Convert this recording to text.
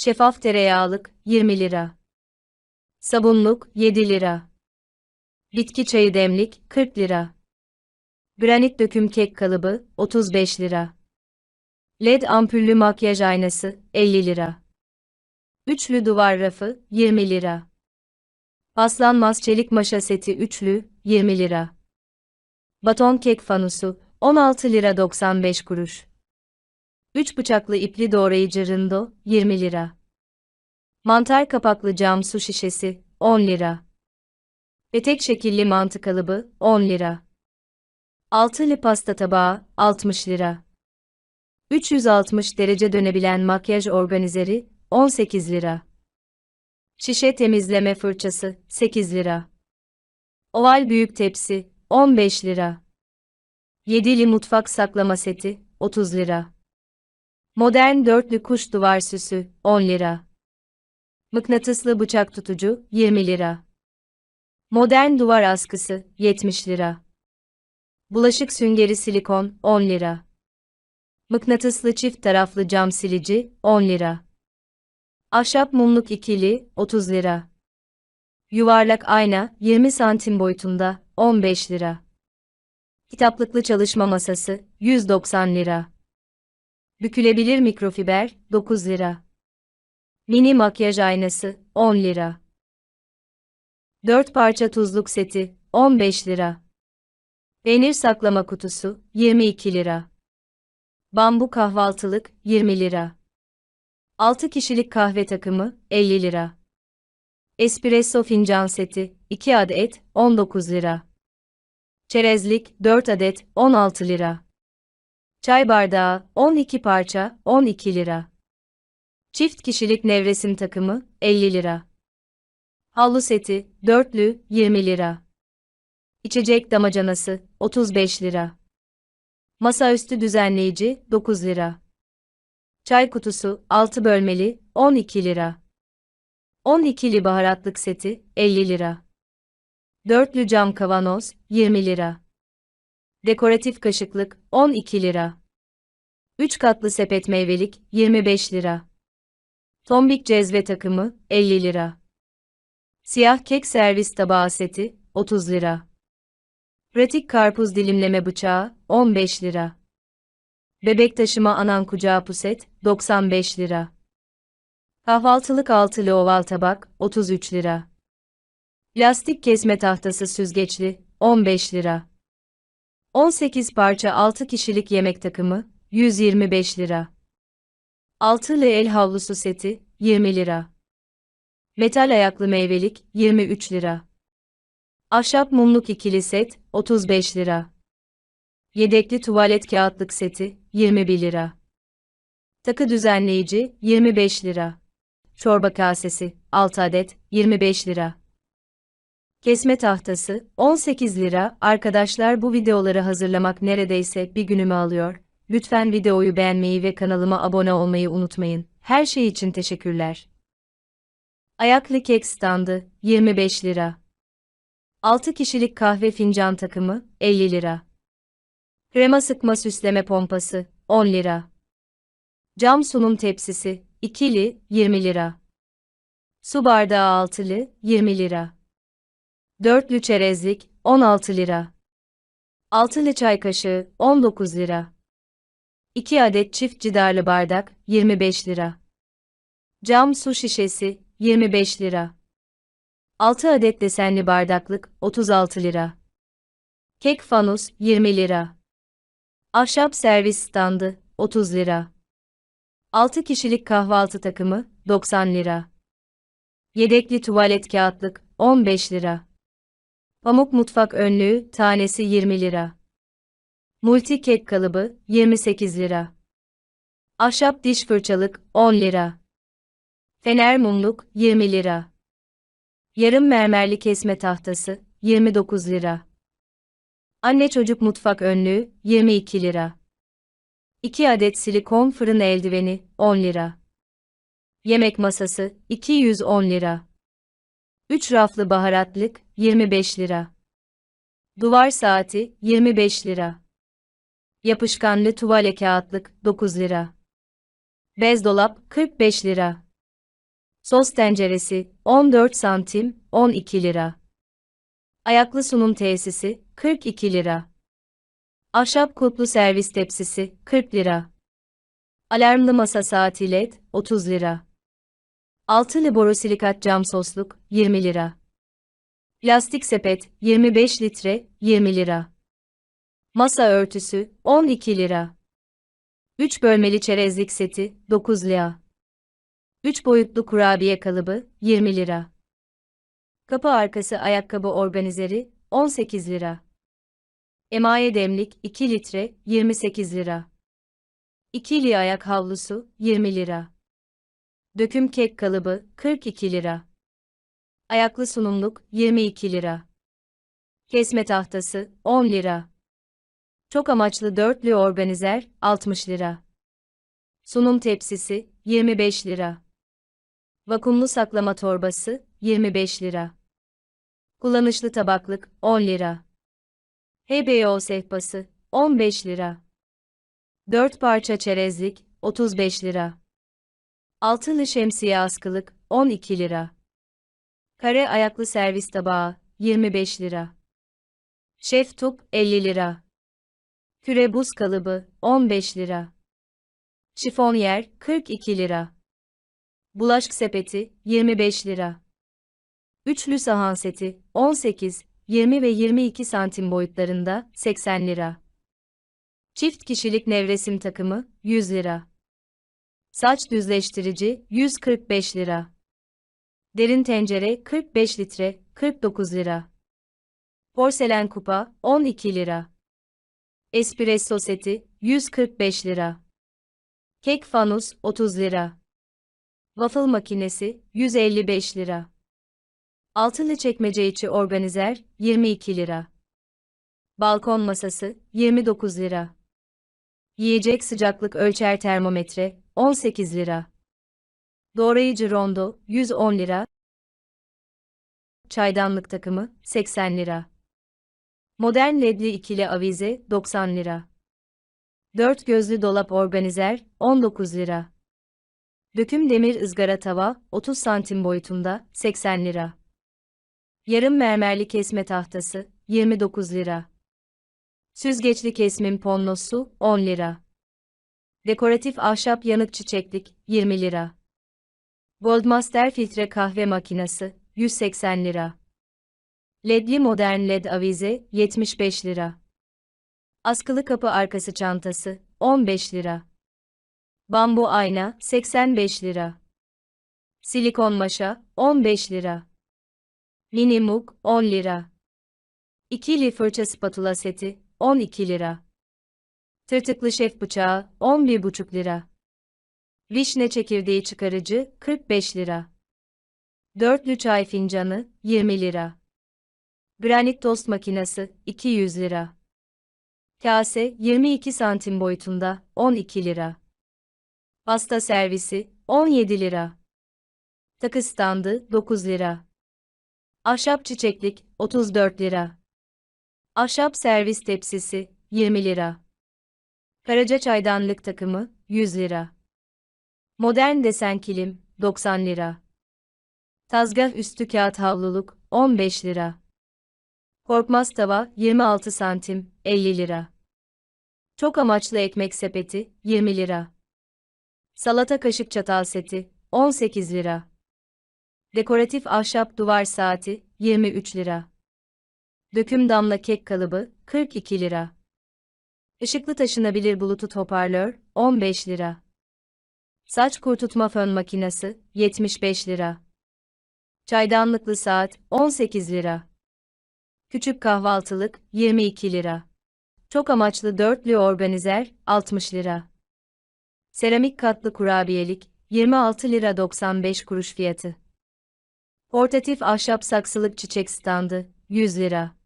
Şeffaf tereyağlık 20 lira. Sabunluk 7 lira. Bitki çayı demlik 40 lira. Granit döküm kek kalıbı 35 lira. LED ampullü makyaj aynası 50 lira. Üçlü duvar rafı 20 lira. Paslanmaz çelik maşa seti üçlü 20 lira. Baton kek fanusu 16 lira 95 kuruş. 3 bıçaklı ipli doğrayıcı rındo 20 lira. Mantar kapaklı cam su şişesi 10 lira. Petek şekilli mantı kalıbı 10 lira. Altılı pasta tabağı 60 lira. 360 derece dönebilen makyaj organizeri 18 lira. Şişe temizleme fırçası 8 lira. Oval büyük tepsi 15 lira. Yedili mutfak saklama seti 30 lira. Modern dörtlü kuş duvar süsü 10 lira. Mıknatıslı bıçak tutucu 20 lira. Modern duvar askısı 70 lira. Bulaşık süngeri silikon 10 lira. Mıknatıslı çift taraflı cam silici 10 lira. Ahşap mumluk ikili 30 lira. Yuvarlak ayna 20 santim boyutunda 15 lira. Kitaplıklı çalışma masası 190 lira. Bükülebilir mikrofiber 9 lira. Mini makyaj aynası 10 lira. 4 parça tuzluk seti 15 lira. Peynir saklama kutusu 22 lira. Bambu kahvaltılık 20 lira. 6 kişilik kahve takımı 50 lira. Espresso fincan seti 2 adet 19 lira. Çerezlik 4 adet 16 lira. Çay bardağı 12 parça 12 lira. Çift kişilik nevresim takımı 50 lira. Havlu seti dörtlü 20 lira. İçecek damacanası 35 lira. Masaüstü düzenleyici 9 lira. Çay kutusu 6 bölmeli 12 lira. 12'li baharatlık seti 50 lira. Dörtlü cam kavanoz 20 lira. Dekoratif kaşıklık 12 lira. 3 katlı sepet meyvelik 25 lira. Tombik cezve takımı 50 lira. Siyah kek servis tabağı seti 30 lira. Pratik karpuz dilimleme bıçağı 15 lira. Bebek taşıma anan kucağı puset 95 lira. Kahvaltılık altılı oval tabak 33 lira. Plastik kesme tahtası süzgeçli 15 lira. 18 parça 6 kişilik yemek takımı 125 lira. Altılı el havlusu seti 20 lira. Metal ayaklı meyvelik 23 lira. Ahşap mumluk ikili set 35 lira. Yedekli tuvalet kağıtlık seti 21 lira. Takı düzenleyici 25 lira. Çorba kasesi 6 adet 25 lira. Kesme tahtası 18 lira. Arkadaşlar bu videoları hazırlamak neredeyse bir günümü alıyor. Lütfen videoyu beğenmeyi ve kanalıma abone olmayı unutmayın. Her şey için teşekkürler. Ayaklı kek standı 25 lira. 6 kişilik kahve fincan takımı 50 lira. Krema sıkma süsleme pompası 10 lira. Cam sunum tepsisi ikili 20 lira. Su bardağı altılı 20 lira. Dörtlü çerezlik 16 lira. Altılı çay kaşığı 19 lira. 2 adet çift cidarlı bardak 25 lira. Cam su şişesi 25 lira. 6 adet desenli bardaklık 36 lira. Kek fanus 20 lira. Ahşap servis standı 30 lira. 6 kişilik kahvaltı takımı 90 lira. Yedekli tuvalet kağıtlık 15 lira. Pamuk mutfak önlüğü tanesi 20 lira. Multi kek kalıbı 28 lira. Ahşap diş fırçalık 10 lira. Fener mumluk 20 lira. Yarım mermerli kesme tahtası 29 lira. Anne çocuk mutfak önlüğü 22 lira. 2 adet silikon fırın eldiveni 10 lira. Yemek masası 210 lira. 3 raflı baharatlık 25 lira. Duvar saati 25 lira. Yapışkanlı tuvale kağıtlık 9 lira. Bez dolap 45 lira. Sos tenceresi 14 santim 12 lira. Ayaklı sunum tesisi 42 lira. Ahşap kulplu servis tepsisi 40 lira. Alarmlı masa saati led 30 lira. Altılı borosilikat cam sosluk 20 lira. Plastik sepet 25 litre 20 lira. Masa örtüsü 12 lira. 3 bölmeli çerezlik seti 9 lira. 3 boyutlu kurabiye kalıbı 20 lira. Kapı arkası ayakkabı organizeri 18 lira. Emaye demlik 2 litre 28 lira. İkili ayak havlusu 20 lira. Döküm kek kalıbı 42 lira. Ayaklı sunumluk 22 lira. Kesme tahtası 10 lira. Çok amaçlı dörtlü organizer 60 lira. Sunum tepsisi 25 lira. Vakumlu saklama torbası 25 lira. Kullanışlı tabaklık 10 lira. HBO sehpası 15 lira. 4 parça çerezlik 35 lira. Altılı şemsiye askılık 12 lira. Kare ayaklı servis tabağı 25 lira. Şef tup 50 lira. Küre buz kalıbı 15 lira. Şifonyer 42 lira. Bulaşık sepeti 25 lira. Üçlü sahan seti 18, 20 ve 22 santim boyutlarında 80 lira. Çift kişilik nevresim takımı 100 lira. Saç düzleştirici 145 lira. Derin tencere 45 litre 49 lira. Porselen kupa 12 lira. Espresso seti 145 lira. Kek fanus 30 lira. Waffle makinesi 155 lira. Altılı çekmece içi organizer 22 lira. Balkon masası 29 lira. Yiyecek sıcaklık ölçer termometre 18 lira. Doğrayıcı rondo 110 lira. Çaydanlık takımı 80 lira. Modern ledli ikili avize 90 lira. Dört gözlü dolap organizer 19 lira. Döküm demir ızgara tava 30 santim boyutunda 80 lira. Yarım mermerli kesme tahtası 29 lira. Süzgeçli kesmin ponnosu 10 lira. Dekoratif ahşap yanık çiçeklik 20 lira. Goldmaster filtre kahve makinesi 180 lira. LED'li modern LED avize 75 lira. Askılı kapı arkası çantası 15 lira. Bambu ayna 85 lira. Silikon maşa 15 lira. Mini mug 10 lira. İkili fırça spatula seti 12 lira. Tırtıklı şef bıçağı 11,5 lira. Vişne çekirdeği çıkarıcı 45 lira. Dörtlü çay fincanı 20 lira. Granit tost makinesi 200 lira. Kase 22 santim boyutunda 12 lira. Pasta servisi 17 lira. Takı standı 9 lira. Ahşap çiçeklik 34 lira. Ahşap servis tepsisi 20 lira. Karaca çaydanlık takımı 100 lira. Modern desen kilim 90 lira. Tazgah üstü kağıt havluluk 15 lira. Korkmaz tava 26 santim 50 lira. Çok amaçlı ekmek sepeti 20 lira. Salata kaşık çatal seti 18 lira. Dekoratif ahşap duvar saati 23 lira. Döküm damla kek kalıbı 42 lira. Işıklı taşınabilir bluetooth hoparlör 15 lira. Saç kurutma fön makinesi 75 lira. Çaydanlıklı saat 18 lira. Küçük kahvaltılık 22 lira. Çok amaçlı dörtlü organizer 60 lira. Seramik katlı kurabiyelik 26 lira 95 kuruş fiyatı. Portatif ahşap saksılık çiçek standı 100 lira.